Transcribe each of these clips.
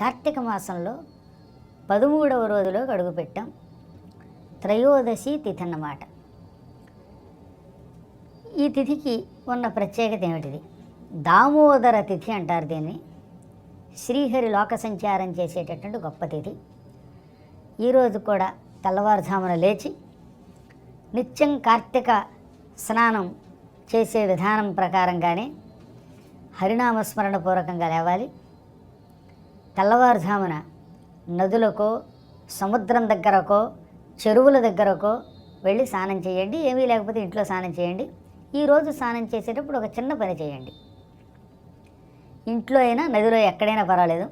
కార్తీక మాసంలో పదమూడవ రోజులోకి అడుగుపెట్టాం. త్రయోదశి తిథి అన్నమాట. ఈ తిథికి ఉన్న ప్రత్యేకత ఏమిటిది? దామోదర తిథి అంటారు దీన్ని. శ్రీహరి లోక సంచారం చేసేటటువంటి గొప్ప తిథి. ఈరోజు కూడా తెల్లవారుజామున లేచి నిత్యం కార్తీక స్నానం చేసే విధానం ప్రకారంగానే హరినామస్మరణ పూర్వకంగా లేవాలి. తెల్లవారుజామున నదులకో సముద్రం దగ్గరకో చెరువుల దగ్గరకో వెళ్ళి స్నానం చేయండి. ఏమీ లేకపోతే ఇంట్లో స్నానం చేయండి. ఈరోజు స్నానం చేసేటప్పుడు ఒక చిన్న పని చేయండి. ఇంట్లో అయినా నదిలో ఎక్కడైనా పర్వాలేదు.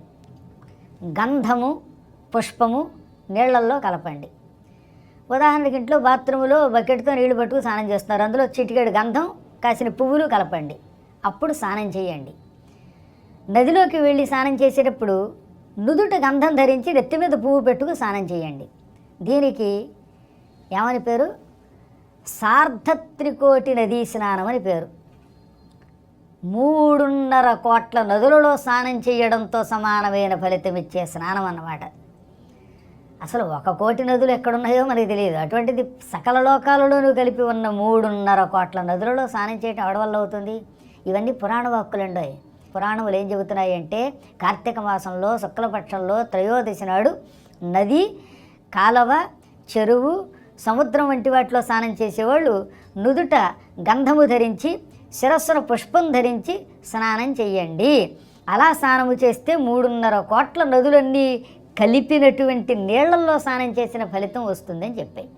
గంధము పుష్పము నీళ్ళల్లో కలపండి. ఉదాహరణకి ఇంట్లో బాత్రూంలో బకెట్తో నీళ్ళు పట్టుకు స్నానం చేస్తున్నారు. అందులో చిటికెడు గంధం కాసిన పువ్వులు కలపండి. అప్పుడు స్నానం చేయండి. నదిలోకి వెళ్ళి స్నానం చేసేటప్పుడు నుదుట గంధం ధరించి నెత్తి మీద పువ్వు పెట్టుకు స్నానం చేయండి. దీనికి ఏమని పేరు? సార్ధత్రికోటి నదీ స్నానం అని పేరు. మూడున్నర కోట్ల నదులలో స్నానం చేయడంతో సమానమైన ఫలితం ఇచ్చే స్నానం అన్నమాట. అసలు ఒక కోటి నదులు ఎక్కడున్నాయో మనకి తెలియదు. అటువంటిది సకల లోకాలలోనూ కలిపి ఉన్న మూడున్నర కోట్ల నదులలో స్నానం చేయటం అవడవల్ల అవుతుంది? ఇవన్నీ పురాణ వాక్కులండోయ్ పురాణములు ఏం చెబుతున్నాయి అంటే కార్తీక మాసంలో శుక్లపక్షంలో త్రయోదశి నాడు నది కాలవ చెరువు సముద్రం వంటి వాటిలో స్నానం చేసేవాళ్ళు నుదుట గంధము ధరించి శిరస్సున పుష్పం ధరించి స్నానం చేయండి అలా స్నానము చేస్తే మూడున్నర కోట్ల నదులన్నీ కలిపినటువంటి నీళ్ళలో స్నానం చేసిన ఫలితం వస్తుందని చెప్పాయి.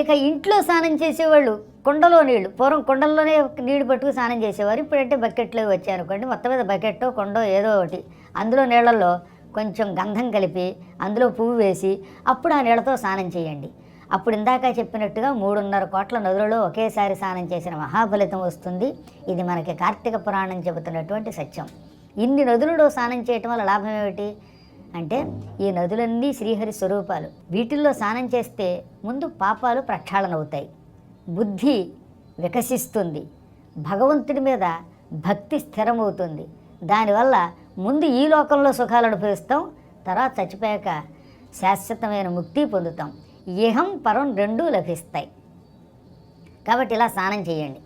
ఇక ఇంట్లో స్నానం చేసేవాళ్ళు కుండలో నీళ్ళు పూర్వం కుండల్లోనే నీళ్ళు పట్టుకు స్నానం చేసేవారు. ఇప్పుడంటే బకెట్లో వచ్చారనుకోండి మొత్తం మీద బకెట్టో కొండో ఏదో ఒకటి. అందులో నీళ్ళల్లో కొంచెం గంధం కలిపి అందులో పువ్వు వేసి అప్పుడు ఆ నీళ్ళతో స్నానం చేయండి. అప్పుడు ఇందాక చెప్పినట్టుగా మూడున్నర కోట్ల నదులలో ఒకేసారి స్నానం చేసిన మహాఫలితం వస్తుంది. ఇది మనకి కార్తీక పురాణం చెబుతున్నటువంటి సత్యం. ఇన్ని నదులలో స్నానం చేయటం వల్ల లాభం ఏమిటి? అంటే ఈ నదులన్నీ శ్రీహరి స్వరూపాలు. వీటిల్లో స్నానం చేస్తే ముందు పాపాలు ప్రక్షాళనవుతాయి. బుద్ధి వికసిస్తుంది. భగవంతుడి మీద భక్తి స్థిరమవుతుంది. దానివల్ల ముందు ఈ లోకంలో సుఖాలు అనుభవిస్తాం తర్వాత చచ్చిపోయాక శాశ్వతమైన ముక్తి పొందుతాం. ఇహం పరం రెండూ లభిస్తాయి. కాబట్టి ఇలా స్నానం చేయండి.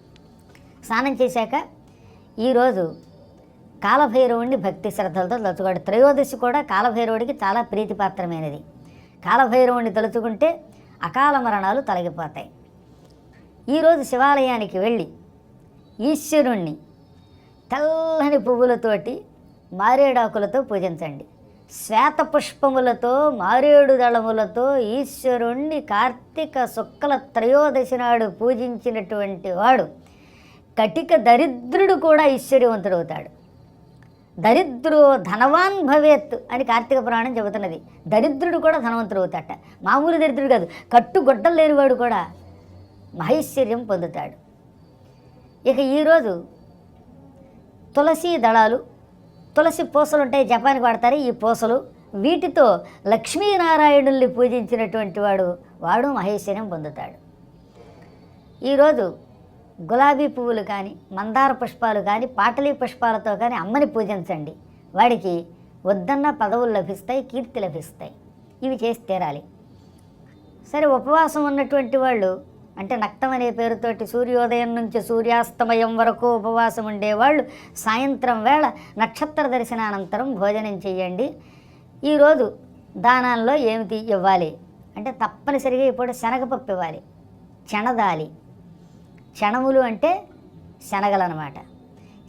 స్నానం చేశాక ఈరోజు కాలభైరవుడిని భక్తి శ్రద్ధలతో తలుచుకోడు త్రయోదశి కూడా కాలభైరవుడికి చాలా ప్రీతిపాత్రమైనది. కాలభైరవుడిని తలుచుకుంటే అకాల మరణాలు తొలగిపోతాయి. ఈరోజు శివాలయానికి వెళ్ళి ఈశ్వరుణ్ణి తెల్లని పువ్వులతోటి మారేడాకులతో పూజించండి. శ్వేత పుష్పములతో మారేడు దళములతో ఈశ్వరుణ్ణి కార్తీక శుక్ల త్రయోదశి నాడు పూజించినటువంటి వాడు కటిక దరిద్రుడు కూడా ఈశ్వర్యవంతుడవుతాడు దరిద్రో ధనవాన్ భవేత్ అని కార్తీక పురాణం చెబుతున్నది. దరిద్రుడు కూడా ధనవంతుడు అవుతాట మామూలు దరిద్రుడు కాదు కట్టుగొడ్డలు లేనివాడు కూడా మహైశ్వర్యం పొందుతాడు. ఇక ఈరోజు తులసి దళాలు తులసి పూసలు ఉంటాయి జపానికి వాడతారు. ఈ పూసలు వీటితో లక్ష్మీనారాయణుల్ని పూజించినటువంటి వాడు వాడు మహేశ్వర్యం పొందుతాడు. ఈరోజు గులాబీ పువ్వులు కానీ మందార పుష్పాలు కానీ పాటలీ పుష్పాలతో కానీ అమ్మని పూజించండి. వాడికి వద్దన్న పదవులు లభిస్తాయి కీర్తి లభిస్తాయి. ఇవి చేసి తీరాలి. సరే ఉపవాసం ఉన్నటువంటి వాళ్ళు అంటే నక్తం అనే పేరుతోటి సూర్యోదయం నుంచి సూర్యాస్తమయం వరకు ఉపవాసం ఉండేవాళ్ళు సాయంత్రం వేళ నక్షత్ర దర్శనానంతరం భోజనం చేయండి. ఈరోజు దానాల్లో ఏమిటి ఇవ్వాలి? అంటే తప్పనిసరిగా ఇప్పుడు శనగపప్పు ఇవ్వాలి. చెనదాలి శనములు అంటే శనగలు అనమాట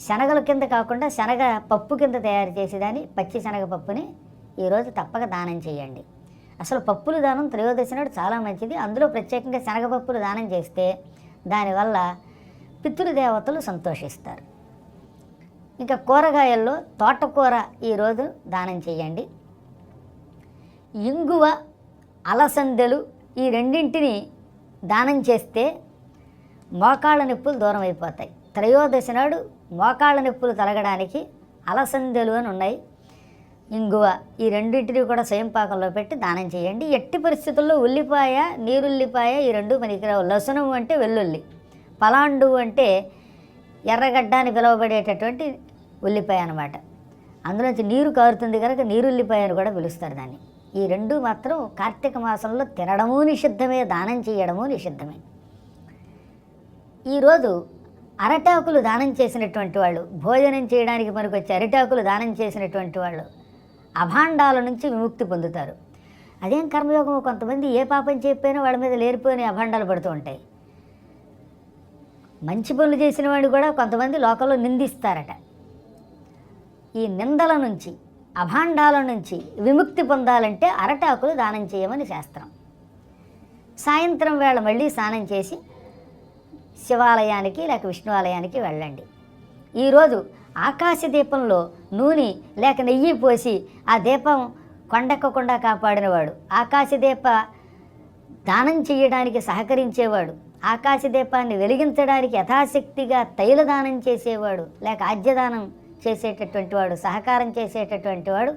శనగల కింద కాకుండా శనగ పప్పు కింద తయారు చేసేదాన్ని పచ్చి శనగపప్పుని ఈరోజు తప్పక దానం చేయండి. అసలు పప్పులు దానం త్రయోదశి నాడు చాలా మంచిది. అందులో ప్రత్యేకంగా శనగపప్పులు దానం చేస్తే దానివల్ల పితృదేవతలు సంతోషిస్తారు. ఇంకా కూరగాయల్లో తోటకూర ఈరోజు దానం చేయండి. ఇంగువ అలసందెలు ఈ రెండింటిని దానం చేస్తే మోకాళ్ళ నొప్పులు దూరం అయిపోతాయి. త్రయోదశి నాడు మోకాళ్ళ నొప్పులు తొలగడానికి అలసందెలు అని ఉన్నాయి. ఇంగువ ఈ రెండింటిని కూడా స్వయం పాకంలో పెట్టి దానం చేయండి. ఎట్టి పరిస్థితుల్లో ఉల్లిపాయ నీరుల్లిపాయ ఈ రెండు పనికిరావు. లసునం అంటే వెల్లుల్లి. పలాండు అంటే ఎర్రగడ్డ అని పిలువబడేటటువంటి ఉల్లిపాయ అనమాట అందులోంచి నీరు కారుతుంది కనుక నీరుల్లిపాయ అని కూడా పిలుస్తారు దాన్ని. ఈ రెండు మాత్రం కార్తీక మాసంలో తినడము నిషిద్ధమే దానం చేయడము నిషిద్ధమే. ఈరోజు అరటాకులు దానం చేసినటువంటి వాళ్ళు భోజనం చేయడానికి పనికొచ్చే అరిటాకులు దానం చేసినటువంటి వాళ్ళు అభాండాల నుంచి విముక్తి పొందుతారు. అదేం కర్మయోగం కొంతమంది ఏ పాపం చెప్పినా వాళ్ళ మీద లేరిపోయిన అభాండాలు పడుతూ ఉంటాయి. మంచి పనులు చేసిన వాడిని కూడా కొంతమంది లోకంలో నిందిస్తారట. ఈ నిందల నుంచి అభాండాల నుంచి విముక్తి పొందాలంటే అరటాకులు దానం చేయమని శాస్త్రం. సాయంత్రం వేళ మళ్ళీ స్నానం చేసి శివాలయానికి లేక విష్ణు ఆలయానికి వెళ్ళండి ఈరోజు ఆకాశ దీపంలో నూనె లేక నెయ్యి పోసి ఆ దీపం కొండక్కకుండా కాపాడినవాడు ఆకాశ దీప దానం చేయడానికి సహకరించేవాడు ఆకాశ దీపాన్ని వెలిగించడానికి యథాశక్తిగా తైలదానం చేసేవాడు లేక ఆద్యదానం చేసేటటువంటి వాడు సహకారం చేసేటటువంటి వాడు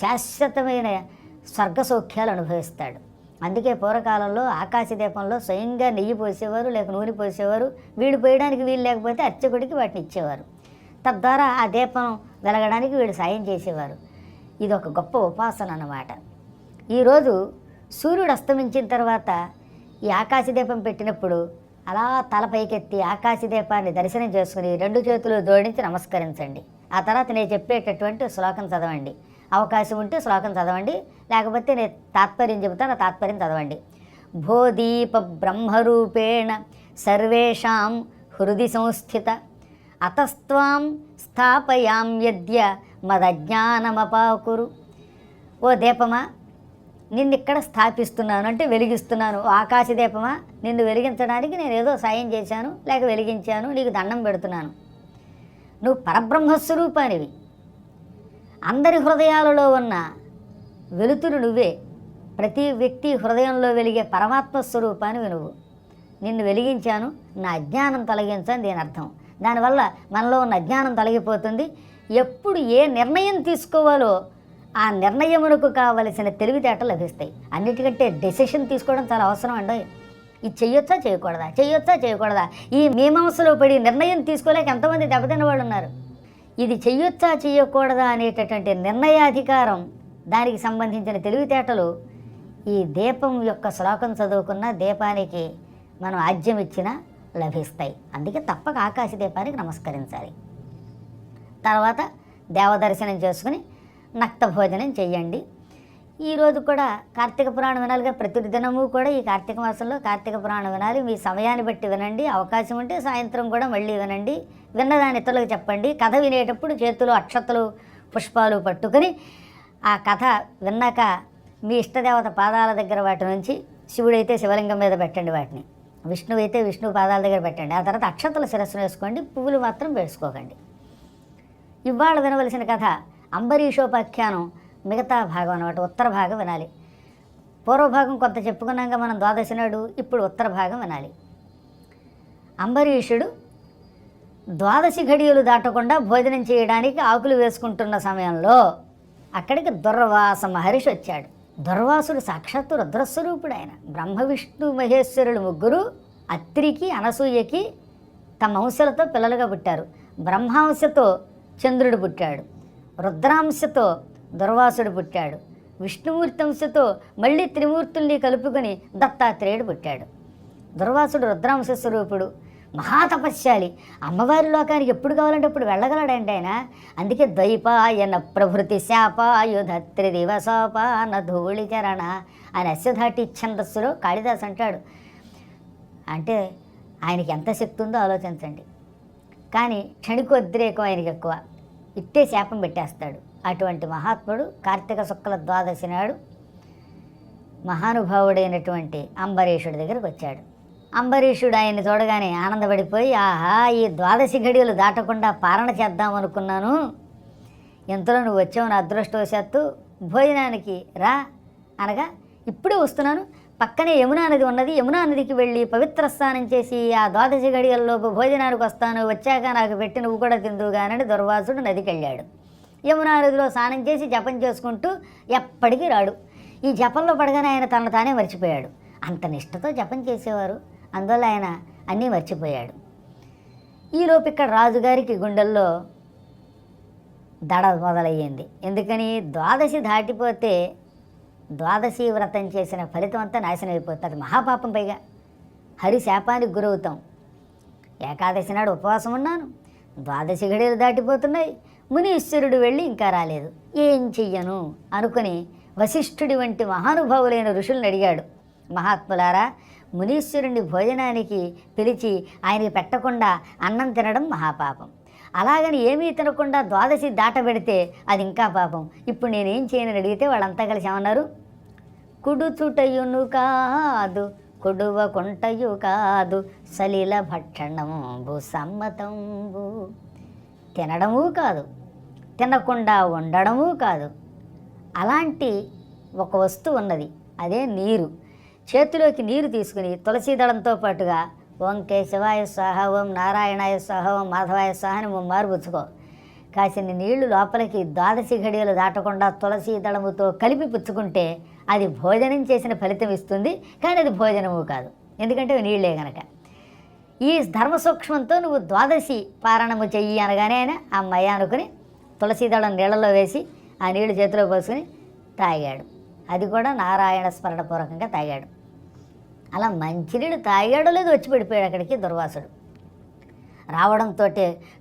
శాశ్వతమైన స్వర్గ సౌఖ్యాలు అనుభవిస్తాడు. అందుకే పూర్వకాలంలో ఆకాశ దీపంలో స్వయంగా నెయ్యి పోసేవారు లేక నూనె పోసేవారు. వీడు పోయడానికి వీలు లేకపోతే అర్చకుడికి వాటిని ఇచ్చేవారు. తద్వారా ఆ దీపం వెలగడానికి వీడు సాయం చేసేవారు. ఇది ఒక గొప్ప ఉపాసన అన్నమాట. ఈరోజు సూర్యుడు అస్తమించిన తర్వాత ఈ ఆకాశ దీపం పెట్టినప్పుడు అలా తల పైకెత్తి ఆకాశదీపాన్ని దర్శనం చేసుకుని రెండు చేతులు జోడించి నమస్కరించండి. ఆ తర్వాత నేను చెప్పేటటువంటి శ్లోకం చదవండి. అవకాశం ఉంటే శ్లోకం చదవండి. లేకపోతే నేను తాత్పర్యం చెబుతాను ఆ తాత్పర్యం చదవండి. భోదీప బ్రహ్మరూపేణ సర్వేషాం హృది సంస్థిత అతస్త్వాం స్థాపయామ్యద్య మదజ్ఞానమపాకురు. ఓ దీపమా నిన్ను ఇక్కడ స్థాపిస్తున్నాను అంటే వెలిగిస్తున్నాను. ఓ ఆకాశ దీపమా నిన్ను వెలిగించడానికి నేను ఏదో సాయం చేశాను లేక వెలిగించాను నీకు దండం పెడుతున్నాను. నువ్వు పరబ్రహ్మస్వరూపానివి. అందరి హృదయాలలో ఉన్న వెలుతురు నువ్వే. ప్రతి వ్యక్తి హృదయంలో వెలిగే పరమాత్మ స్వరూపాన్ని నువ్వు నిన్ను వెలిగించాను నా అజ్ఞానం తొలగించని దీని అర్థం. దానివల్ల మనలో ఉన్న అజ్ఞానం తొలగిపోతుంది. ఎప్పుడు ఏ నిర్ణయం తీసుకోవాలో ఆ నిర్ణయమునకు కావలసిన తెలివితేట లభిస్తాయి. అన్నిటికంటే డెసిషన్ తీసుకోవడం చాలా అవసరం అండి. ఇది చెయ్యొచ్చా చేయకూడదా? చెయ్యొచ్చా చేయకూడదా? ఈ మీమాంసలో పడి నిర్ణయం తీసుకోలేక ఎంతమంది దెబ్బతిన్న వాళ్ళు ఉన్నారు? ఇది చెయ్యొచ్చా చేయకూడదా అనేటటువంటి నిర్ణయాధికారం దానికి సంబంధించిన తెలివితేటలు ఈ దీపం యొక్క శ్లోకం చదువుకున్న దీపానికి మనం ఆజ్యం ఇచ్చినా లభిస్తాయి. అందుకే తప్పక ఆకాశ దీపానికి నమస్కరించాలి. తర్వాత దేవదర్శనం చేసుకుని నక్త భోజనం చెయ్యండి ఈరోజు కూడా కార్తీక పురాణం వినాలిగా ప్రతి దినము కూడా ఈ కార్తీక మాసంలో కార్తీక పురాణం వినాలి. మీ సమయాన్ని బట్టి వినండి. అవకాశం ఉంటే సాయంత్రం కూడా మళ్ళీ వినండి. విన్నదాని ఇతరులకు చెప్పండి. కథ వినేటప్పుడు చేతులు అక్షతలు పుష్పాలు పట్టుకొని ఆ కథ విన్నాక మీ ఇష్టదేవత పాదాల దగ్గర వాటి నుంచి శివుడైతే శివలింగం మీద పెట్టండి వాటిని. విష్ణువు అయితే విష్ణువు పాదాల దగ్గర పెట్టండి. ఆ తర్వాత అక్షతల శిరస్సును వేసుకోండి పువ్వులు మాత్రం వేసుకోకండి. ఇవాళ వినవలసిన కథ అంబరీషోపాఖ్యానం మిగతా భాగం అనమాట ఉత్తర భాగం వినాలి. పూర్వభాగం కొంత చెప్పుకున్నాక మనం ద్వాదశి నాడు ఇప్పుడు ఉత్తర భాగం వినాలి. అంబరీషుడు ద్వాదశి ఘడియలు దాటకుండా భోజనం చేయడానికి ఆకులు వేసుకుంటున్న సమయంలో అక్కడికి దుర్వాస మహర్షి వచ్చాడు. దుర్వాసుడు సాక్షాత్తు రుద్రస్వరూపుడు ఆయన. బ్రహ్మ విష్ణు మహేశ్వరుడు ముగ్గురు అత్రికి అనసూయకి తమ అంశలతో పిల్లలుగా పుట్టారు. బ్రహ్మాంశతో చంద్రుడు పుట్టాడు. రుద్రాంశతో దుర్వాసుడు పుట్టాడు. విష్ణుమూర్తి అంశతో మళ్ళీ త్రిమూర్తుల్ని కలుపుకొని దత్తాత్రేయుడు పుట్టాడు. దుర్వాసుడు రుద్రాంశ స్వరూపుడు. మహాతపశ్శాలి అమ్మవారి లోకానికి ఎప్పుడు కావాలంటే అప్పుడు వెళ్ళగలడండి ఆయన. అందుకే ద్వైపాయన ప్రభృతి శాపాయుధత్రి దివసోపాన ధూళి చరణ ఆయన అశ్వధాటి ఛందస్సులో కాళిదాస్ అంటాడు. అంటే ఆయనకి ఎంత శక్తి ఉందో ఆలోచించండి. కానీ క్షణికోద్రేకం ఆయనకి ఎక్కువ. ఇట్టే శాపం పెట్టేస్తాడు. అటువంటి మహాత్ముడు కార్తీక శుక్ల ద్వాదశి నాడు మహానుభావుడైనటువంటి అంబరీషుడి దగ్గరకు వచ్చాడు. అంబరీషుడు ఆయన్ని చూడగానే ఆనందపడిపోయి ఆహా ఈ ద్వాదశి గడియలు దాటకుండా పారణ చేద్దాం అనుకున్నాను. ఎంతలో నువ్వు వచ్చావు నా అదృష్టవశాత్తు భోజనానికి రా. అనగా ఇప్పుడే వస్తున్నాను. పక్కనే యమునా నది ఉన్నది. యమునా నదికి వెళ్ళి పవిత్ర స్నానం చేసి ఆ ద్వాదశి గడియల్లోపు భోజనానికి వస్తాను. వచ్చాక నాకు పెట్టి నువ్వు కూడా తిందువుగానని దుర్వాసుడు నదికి వెళ్ళాడు యమునా నదిలో స్నానం చేసి జపం చేసుకుంటూ ఎప్పటికీ రాడు. ఈ జపంలో పడగానే ఆయన తన తానే మర్చిపోయాడు. అంత నిష్టతో జపం చేసేవారు. అందువల్ల ఆయన అన్నీ మర్చిపోయాడు. ఈలోపు ఇక్కడ రాజుగారికి గుండెల్లో దడ మొదలయ్యింది. ఎందుకని? ద్వాదశి దాటిపోతే ద్వాదశి వ్రతం చేసిన ఫలితం అంతా నాశనం అయిపోతుంది. మహాపాపం పైగా. హరి శాపానికి గురవుతాం. ఏకాదశి నాడు ఉపవాసం ఉన్నాను. ద్వాదశి గడియలు దాటిపోతున్నాయి. మునీశ్వరుడు వెళ్ళి ఇంకా రాలేదు. ఏం చెయ్యను? అనుకుని వశిష్ఠుడి వంటి మహానుభావులైన ఋషులను అడిగాడు. మహాత్ములారా మునీశ్వరుని భోజనానికి పిలిచి ఆయనకి పెట్టకుండా అన్నం తినడం మహాపాపం. అలాగని ఏమీ తినకుండా ద్వాదశి దాటబెడితే అది ఇంకా పాపం. ఇప్పుడు నేనేం చేయనని అడిగితే వాళ్ళంతా కలిసి ఏమన్నారు? కుడుచుటయును కాదు కొడువ కొంటయు కాదు సలిల భక్షణంబు సమ్మతంబు. తినడము కాదు తినకుండా ఉండడము కాదు. అలాంటి ఒక వస్తువు ఉన్నది అదే నీరు. చేతిలోకి నీరు తీసుకుని తులసీదళంతో పాటుగా ఓం కేశవాయ సహ ఓం నారాయణాయ సహ ఓం మాధవాయ సహ అని మారుపుచ్చుకో కాసిన నీళ్ళు లోపలికి ద్వాదశి ఘడియలు దాటకుండా తులసి దళముతో కలిపి పుచ్చుకుంటే అది భోజనం చేసిన ఫలితం ఇస్తుంది కానీ అది భోజనము కాదు. ఎందుకంటే నీళ్ళే నీళ్ళే గనక. ఈ ధర్మ సూక్ష్మంతో నువ్వు ద్వాదశి పారణము చెయ్యి అనగానే ఆయన అమ్మాయి అనుకుని తులసి దళం నీళ్ళలో వేసి ఆ నీళ్ళు చేతిలో పోసుకుని తాగాడు. అది కూడా నారాయణ స్మరణపూర్వకంగా తాగాడు. అలా మంచినీళ్ళు తాగాడో లేదు వచ్చి పడిపోయాడు అక్కడికి దుర్వాసుడు. రావడంతో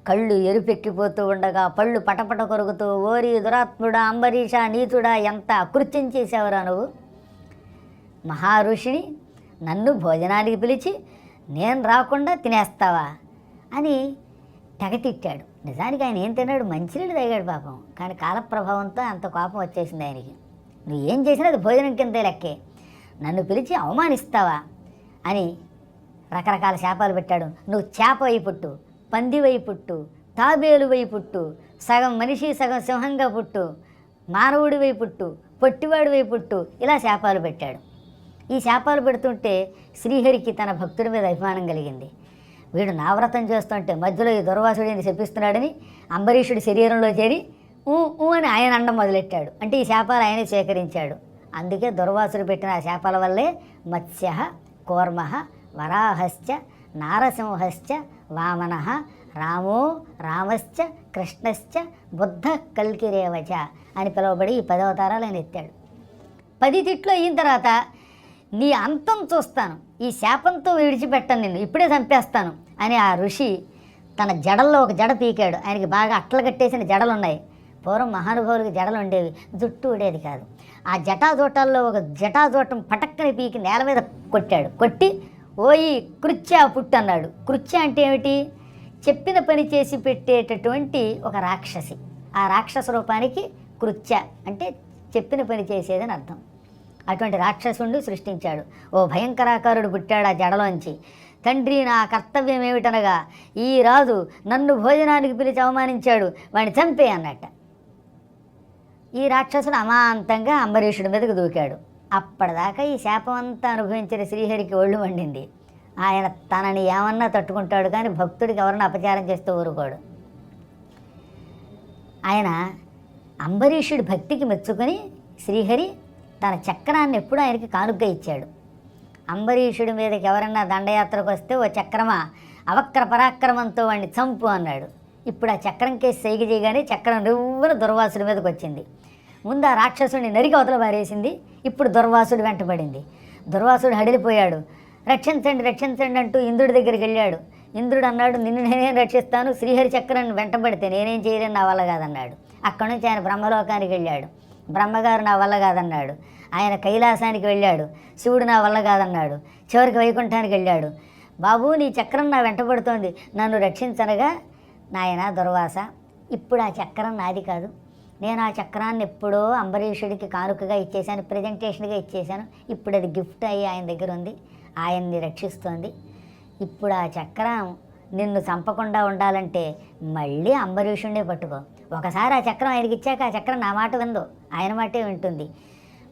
కళ్ళు ఎరుపెక్కిపోతూ ఉండగా పళ్ళు పటపట కొరుకుతూ ఓరి దురాత్ముడా అంబరీష నీతుడా ఎంత అకృత్యం చేసావురా నువ్వు? మహారుషిని నన్ను భోజనానికి పిలిచి నేను రాకుండా తినేస్తావా? అని తెగతిట్టాడు నిజానికి ఆయన ఏం తిన్నాడు? మంచినీళ్ళు తాగాడు పాపం. కానీ కాలప్రభావంతో అంత కోపం వచ్చేసింది ఆయనకి. నువ్వు ఏం చేసినా అది భోజనం కింద లెక్కే. నన్ను పిలిచి అవమానిస్తావా? అని రకరకాల శాపాలు పెట్టాడు. నువ్వు చేప వై పుట్టు పంది వై పుట్టు తాబేలు వై పుట్టు సగం మనిషి సగం సింహంగా పుట్టు మానవుడి వై పుట్టు పొట్టివాడి వై పుట్టు ఇలా శాపాలు పెట్టాడు. ఈ శాపాలు పెడుతుంటే శ్రీహరికి తన భక్తుడి మీద అభిమానం కలిగింది. వీడు నావ్రతం చేస్తుంటే మధ్యలో ఈ దుర్వాసుడిని శపిస్తున్నాడని అంబరీషుడి శరీరంలో చేరి ఊ ఊ అని ఆయన అండం మొదలెట్టాడు. అంటే ఈ శాపాలు ఆయనే సేకరించాడు అందుకే దుర్వాసుడు పెట్టిన ఆ శాపాల వల్లే మత్స్య కూర్మ వరాహశ్చ నారసింహశ్చ వామన రామో రామశ్చ కృష్ణశ్చ బుద్ధ కల్కిరేవచ అని పిలువబడి ఈ పదవతారాలు ఆయన ఎత్తాడు. పది తిట్లు అయిన తర్వాత నీ అంతం చూస్తాను. ఈ శాపంతో విడిచిపెట్టను నిన్ను. ఇప్పుడే చంపేస్తాను అని ఆ ఋషి తన జడల్లో ఒక జడ పీకాడు. ఆయనకి బాగా అట్టలు కట్టేసిన జడలు ఉన్నాయి పూర్వం మహానుభావులకి జడలు ఉండేవి. జుట్టు ఉండేది కాదు. ఆ జటాజోటాల్లో ఒక జటాజోటం పటక్కని పీకి నేల మీద కొట్టాడు. కొట్టి ఓయి కృత్య పుట్టు అన్నాడు. కృత్య అంటే ఏమిటి? చెప్పిన పని చేసి పెట్టేటటువంటి ఒక రాక్షసి. ఆ రాక్షస రూపానికి కృత్య అంటే చెప్పిన పని చేసేదని అర్థం. అటువంటి రాక్షసుడు సృష్టించాడు. ఓ భయంకరాకారుడు పుట్టాడు ఆ జడలోంచి. తండ్రి నా కర్తవ్యం ఏమిటనగా ఈ రాజు నన్ను భోజనానికి పిలిచి అవమానించాడు. వాడిని చంపే అన్నట్ట. ఈ రాక్షసుడు అమాంతంగా అంబరీషుడి మీదకు దూకాడు. అప్పటిదాకా ఈ శాపం అంతా అనుభవించిన శ్రీహరికి ఒళ్ళు మండింది. ఆయన తనని ఏమన్నా తట్టుకుంటాడు కానీ భక్తుడికి ఎవరన్నా అపచారం చేస్తూ ఊరుకోడు. ఆయన అంబరీషుడి భక్తికి మెచ్చుకొని శ్రీహరి తన చక్రాన్ని ఎప్పుడూ ఆయనకి కానుగ్గా ఇచ్చాడు. అంబరీషుడి మీదకి ఎవరన్నా దండయాత్రకు వస్తే ఓ చక్రమా అవక్ర పరాక్రమంతో వాడిని చంపు అన్నాడు. ఇప్పుడు ఆ చక్రం కేసు సైగ చేయగానే చక్రం రువ్వున దుర్వాసుడి మీదకి వచ్చింది. ముందు ఆ రాక్షసుడిని నరికి అవతల పారేసింది. ఇప్పుడు దుర్వాసుడు వెంటబడింది దుర్వాసుడు హడిలిపోయాడు. రక్షించండి రక్షించండి అంటూ ఇంద్రుడి దగ్గరికి వెళ్ళాడు. ఇంద్రుడు అన్నాడు నిన్ను నేనేం రక్షిస్తాను? శ్రీహరి చక్రాన్ని వెంటబడితే నేనేం చేయలేను? నా వల్ల కాదన్నాడు. అక్కడి నుంచి ఆయన బ్రహ్మలోకానికి వెళ్ళాడు. బ్రహ్మగారు నా వల్ల కాదన్నాడు. ఆయన కైలాసానికి వెళ్ళాడు. శివుడు నా వల్ల కాదన్నాడు. చివరికి వైకుంఠానికి వెళ్ళాడు. బాబు నీ చక్రం నా వెంటబడుతోంది నన్ను రక్షించనగా నాయన దుర్వాస ఇప్పుడు ఆ చక్రం నాది కాదు. నేను ఆ చక్రాన్ని ఎప్పుడో అంబరీషుడికి కానుకగా ఇచ్చేశాను ప్రజెంటేషన్గా ఇచ్చేశాను. ఇప్పుడు అది గిఫ్ట్ అయ్యి ఆయన దగ్గర ఉంది ఆయన్ని రక్షిస్తోంది. ఇప్పుడు ఆ చక్రం నిన్ను చంపకుండా ఉండాలంటే మళ్ళీ అంబరీషుడినే పట్టుకో. ఒకసారి ఆ చక్రం ఆయనకి ఇచ్చాక ఆ చక్రం నా మాట విందో ఆయన మాటే వింటుంది.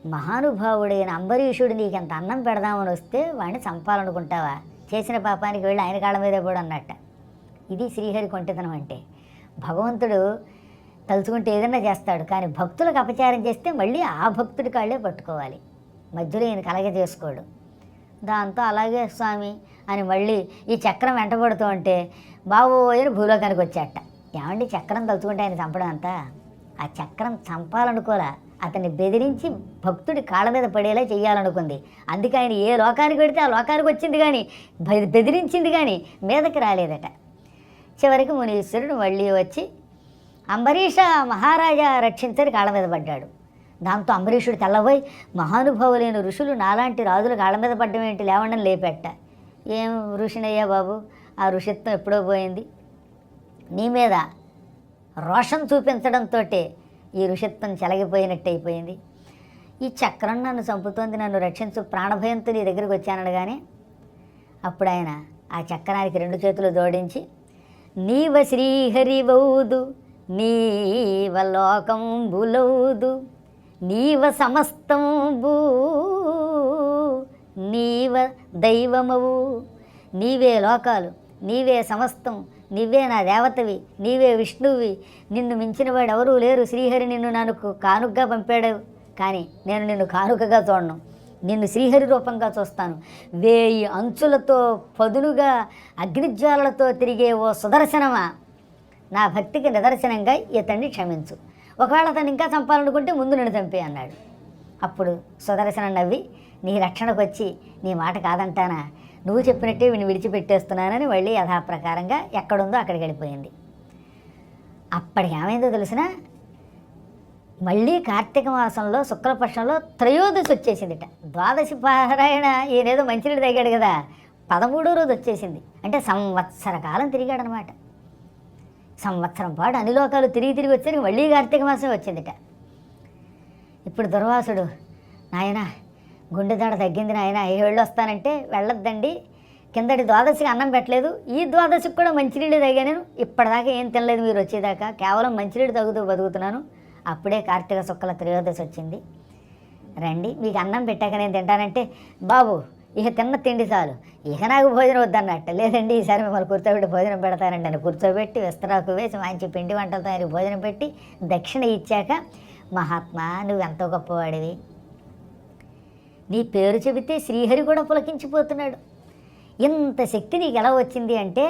మహానుభావుడైన అంబరీషుడు నీకు ఎంత అన్నం పెడదామని వస్తే వాడిని చంపాలనుకుంటావా? చేసిన పాపానికి వెళ్ళి ఆయన కాళ్ళ మీదే కూడా అన్నట్ట. ఇది శ్రీహరి కొంటితనం అంటే. భగవంతుడు తలుచుకుంటే ఏదైనా చేస్తాడు కానీ భక్తులకు అపచారం చేస్తే మళ్ళీ ఆ భక్తుడి కాళ్ళే పట్టుకోవాలి. మధ్యలో ఈయన కలగ చేసుకోడు. దాంతో అలాగే స్వామి అని మళ్ళీ ఈ చక్రం వెంటబడుతూ ఉంటే బాబోయని భూలోకానికి వచ్చాట. ఏమండి చక్రం తలుచుకుంటే ఆయన చంపడం అంతా? ఆ చక్రం చంపాలనుకోలే. అతన్ని బెదిరించి భక్తుడి కాళ్ళ మీద పడేలా చేయాలనుకుంది అందుకే ఆయన ఏ లోకానికి పెడితే ఆ లోకానికి వచ్చింది కానీ బెదిరించింది కానీ మీదకి రాలేదట. చివరికి మునీశ్వరుడు మళ్ళీ వచ్చి అంబరీష మహారాజా రక్షించని కాళ్ళ మీద పడ్డాడు. దాంతో అంబరీషుడు తెల్లబోయి మహానుభావులైన ఋషులు నాలాంటి రాజులు కాళ్ళ మీద పడ్డం ఏంటి? లేవండం లేపెట్ట. ఏం ఋషినయ్యా బాబు? ఆ ఋషిత్వం ఎప్పుడో పోయింది. నీ మీద రోషం చూపించడంతో ఈ ఋషిత్వం చెలగిపోయినట్టు అయిపోయింది ఈ చక్రం నన్ను చంపుతోంది నన్ను రక్షించు ప్రాణభయంతో నీ దగ్గరికి వచ్చానడగానే అప్పుడు ఆయన ఆ చక్రానికి రెండు చేతులు జోడించి నీవ శ్రీహరివౌదు నీవ లోకంబులౌదు నీవ సమస్తంబు నీవ దైవమవు. నీవే లోకాలు నీవే సమస్తం నీవే నా దేవతవి నీవే విష్ణువి. నిన్ను మించిన వాడు ఎవరూ లేరు శ్రీహరి నిన్ను నాకు కానుకగా పంపాడు. కానీ నేను నిన్ను కానుకగా చూడను. నిన్ను శ్రీహరి రూపంగా చూస్తాను. వేయి అంచులతో పదునుగా అగ్నిజ్వాలలతో తిరిగే ఓ సుదర్శనమా? నా భక్తికి నిదర్శనంగా ఇతన్ని క్షమించు. ఒకవేళ అతను ఇంకా చంపాలనుకుంటే ముందు నేను చంపే అన్నాడు. అప్పుడు సుదర్శన నవ్వి నీ రక్షణకు వచ్చి నీ మాట కాదంటానా? నువ్వు చెప్పినట్టే వీడిని విడిచిపెట్టేస్తున్నానని మళ్ళీ యథాప్రకారంగా ఎక్కడుందో అక్కడికి వెళ్ళిపోయింది. అప్పటికి ఏమైందో తెలిసినా? మళ్ళీ కార్తీక మాసంలో శుక్లపక్షంలో త్రయోదశి వచ్చేసిందిట. ద్వాదశి పారాయణ ఈయనేదో మంచినీళ్ళు తగ్గాడు కదా పదమూడో రోజు వచ్చేసింది. అంటే సంవత్సర కాలం తిరిగాడనమాట. సంవత్సరం పాటు అన్ని లోకాలు తిరిగి తిరిగి వచ్చేసరికి మళ్ళీ కార్తీక మాసం వచ్చిందిట. ఇప్పుడు దుర్వాసుడు నాయన గుండె దాడ తగ్గింది నాయన ఏ వెళ్ళి వస్తానంటే వెళ్ళొద్దండి. కిందటి ద్వాదశికి అన్నం పెట్టలేదు. ఈ ద్వాదశికి కూడా మంచినీళ్ళు తగ్గాను ఇప్పటిదాకా ఏం తినలేదు మీరు వచ్చేదాకా. కేవలం మంచినీళ్ళు తగ్గుతూ బతుకుతున్నాను. అప్పుడే కార్తీక శుక్ల త్రయోదశి వచ్చింది. రండి మీకు అన్నం పెట్టాక నేను తింటానంటే బాబు ఇక తిన్న తిండి చాలు. ఇక నాకు భోజనం వద్దన్నట్టు. లేదండి ఈసారి మిమ్మల్ని కూర్చోబెట్టి భోజనం పెడతానండి అని కూర్చోబెట్టి విస్తరాకు వేసి మంచి పిండి వంటలతో ఆయన భోజనం పెట్టి దక్షిణ ఇచ్చాక మహాత్మా నువ్వు ఎంతో గొప్పవాడివి. నీ పేరు చెబితే శ్రీహరి కూడా పులకించిపోతున్నాడు. ఇంత శక్తి నీకు ఎలా వచ్చింది అంటే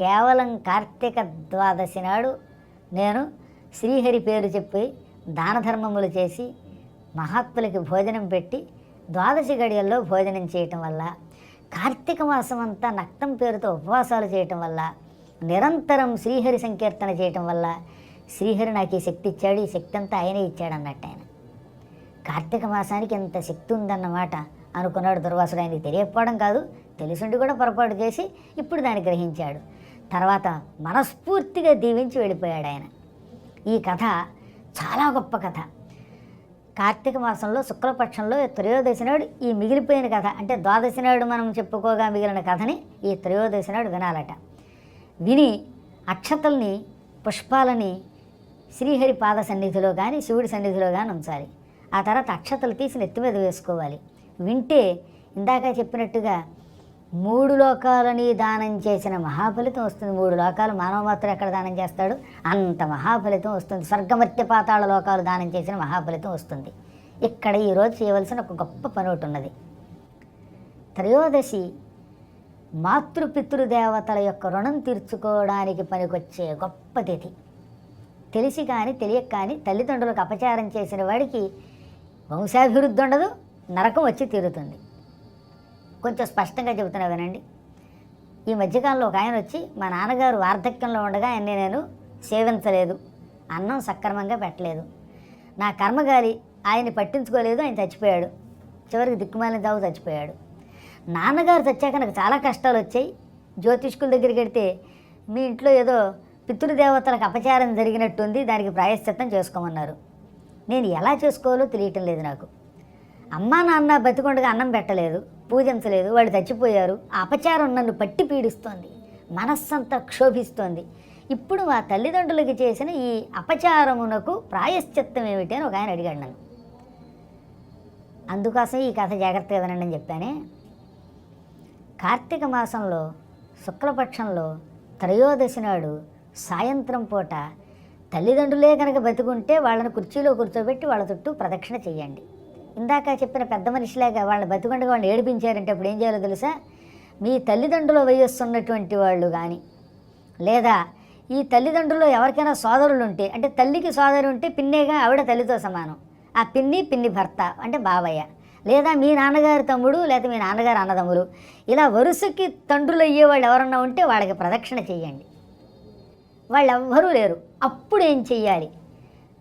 కేవలం కార్తీక ద్వాదశి నాడు నేను శ్రీహరి పేరు చెప్పి దాన ధర్మములు చేసి మహాత్ములకి భోజనం పెట్టి ద్వాదశి గడియల్లో భోజనం చేయటం వల్ల కార్తీక మాసం అంతా నక్తం పేరుతో ఉపవాసాలు చేయటం వల్ల నిరంతరం శ్రీహరి సంకీర్తన చేయటం వల్ల శ్రీహరి నాకు ఈ శక్తి ఇచ్చాడు ఈ శక్తి అంతా ఆయనే ఇచ్చాడు అన్నట్టు ఆయన. కార్తీక మాసానికి ఎంత శక్తి ఉందన్నమాట అనుకున్నాడు దుర్వాసుడు. ఆయనకి తెలియకపోవడం కాదు తెలుసుండి కూడా పొరపాటు చేసి ఇప్పుడు దాన్ని గ్రహించాడు. తర్వాత మనస్ఫూర్తిగా దీవించి వెళ్ళిపోయాడు ఆయన. ఈ కథ చాలా గొప్ప కథ. కార్తీక మాసంలో శుక్లపక్షంలో త్రయోదశి నాడు ఈ మిగిలిపోయిన కథ. అంటే ద్వాదశి నాడు మనం చెప్పుకోగా మిగిలిన కథని ఈ త్రయోదశి నాడు వినాలట. విని అక్షతల్ని పుష్పాలని శ్రీహరి పాద సన్నిధిలో కానీ శివుడి సన్నిధిలో కానీ ఉంచాలి. ఆ తర్వాత అక్షతలు తీసి నెత్తి మీద వేసుకోవాలి. వింటే ఇందాక చెప్పినట్టుగా మూడు లోకాలని దానం చేసిన మహాఫలితం వస్తుంది. మూడు లోకాలు మానవ మాత్రం ఎక్కడ దానం చేస్తాడు? అంత మహాఫలితం వస్తుంది. స్వర్గమత్య పాతాళ లోకాలు దానం చేసిన మహాఫలితం వస్తుంది. ఇక్కడ ఈరోజు చేయవలసిన ఒక గొప్ప పని ఒకటి ఉన్నది. త్రయోదశి మాతృపితృదేవతల యొక్క రుణం తీర్చుకోవడానికి పనికొచ్చే గొప్ప తిథి. తెలిసి కానీ తెలియక కానీ తల్లిదండ్రులకు అపచారం చేసిన వాడికి వంశాభివృద్ధి ఉండదు నరకం వచ్చి తీరుతుంది. కొంచెం స్పష్టంగా చెబుతున్నా వినండి. ఈ మధ్యకాలంలో ఒక ఆయన వచ్చి మా నాన్నగారు వార్ధక్యంలో ఉండగా ఆయన్ని నేను సేవించలేదు అన్నం సక్రమంగా పెట్టలేదు. నా కర్మగాలి ఆయన్ని పట్టించుకోలేదు ఆయన చచ్చిపోయాడు. చివరికి దిక్కుమాలిన తావు చచ్చిపోయాడు. నాన్నగారు చచ్చాక నాకు చాలా కష్టాలు వచ్చాయి. జ్యోతిష్కుల దగ్గరికి వెడితే మీ ఇంట్లో ఏదో పితృదేవతలకు అపచారం జరిగినట్టుంది దానికి ప్రాయశ్చిత్తం చేసుకోమన్నారు. నేను ఎలా చేసుకోవాలో తెలియటం లేదు నాకు. అమ్మా నాన్న బతికొండగా అన్నం పెట్టలేదు. పూజించలేదు వాళ్ళు చచ్చిపోయారు. ఆ అపచారం నన్ను పట్టి పీడిస్తోంది. మనస్సంతా క్షోభిస్తోంది. ఇప్పుడు మా తల్లిదండ్రులకి చేసిన ఈ అపచారమునకు ప్రాయశ్చిత్తం ఏమిటి అని ఒక ఆయన అడిగాడు నన్ను. అందుకోసం ఈ కథ జాగ్రత్తగా వినండి అని చెప్పానే. కార్తీక మాసంలో శుక్లపక్షంలో త్రయోదశి నాడు సాయంత్రం పూట తల్లిదండ్రులే కనుక బతికుంటే వాళ్ళని కుర్చీలో కూర్చోబెట్టి వాళ్ళ చుట్టూ ప్రదక్షిణ చేయండి. ఇందాక చెప్పిన పెద్ద మనిషిలాగా వాళ్ళని బతికొండగా వాళ్ళని ఏడిపించారంటే అప్పుడు ఏం చేయాలో తెలుసా? మీ తల్లిదండ్రుల వయస్సున్నటువంటి వాళ్ళు కానీ లేదా ఈ తల్లిదండ్రులు ఎవరికైనా సోదరులు ఉంటే అంటే తల్లికి సోదరు ఉంటే పిన్నేగా ఆవిడ తల్లితో సమానం. ఆ పిన్ని పిన్ని భర్త అంటే బావయ్య లేదా మీ నాన్నగారి తమ్ముడు లేదా మీ నాన్నగారు అన్నదమ్ములు. ఇలా వరుసకి తండ్రులు అయ్యే వాళ్ళు ఎవరన్నా ఉంటే వాళ్ళకి ప్రదక్షిణ చేయండి. వాళ్ళెవ్వరూ లేరు. అప్పుడు ఏం చెయ్యాలి?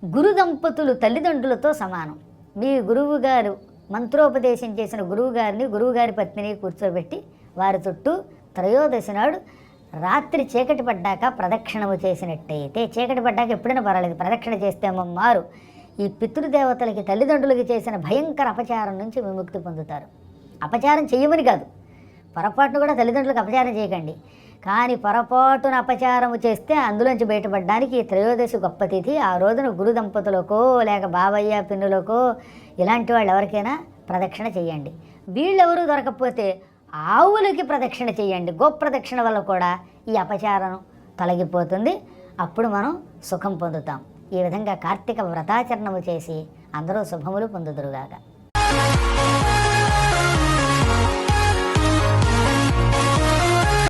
గురు దంపతులు తల్లిదండ్రులతో సమానం. మీ గురువు గారు మంత్రోపదేశం చేసిన గురువుగారిని గురువుగారి పత్నిని కూర్చోబెట్టి వారి చుట్టూ త్రయోదశి నాడు రాత్రి చీకటి పడ్డాక ప్రదక్షిణము చేసినట్టయితే చీకటి పడ్డాక ఎప్పుడైనా పర్వాలేదు ప్రదక్షిణ చేస్తే మారు ఈ పితృదేవతలకి తల్లిదండ్రులకి చేసిన భయంకర అపచారం నుంచి విముక్తి పొందుతారు. అపచారం చేయమని కాదు పొరపాటును కూడా తల్లిదండ్రులకు అపచారం చేయకండి. కానీ పొరపాటున అపచారము చేస్తే అందులోంచి బయటపడడానికి త్రయోదశి గొప్ప తిథి. ఆ రోజున గురు దంపతులకో లేక బాబయ్య పిన్నులకో ఇలాంటి వాళ్ళు ఎవరికైనా ప్రదక్షిణ చేయండి. వీళ్ళెవరూ దొరకకపోతే ఆవులకి ప్రదక్షిణ చేయండి. గోప్రదక్షిణ వల్ల కూడా ఈ అపచారం తొలగిపోతుంది. అప్పుడు మనం సుఖం పొందుతాం. ఈ విధంగా కార్తీక వ్రతాచరణము చేసి అందరూ శుభములు పొందుదురుగాక.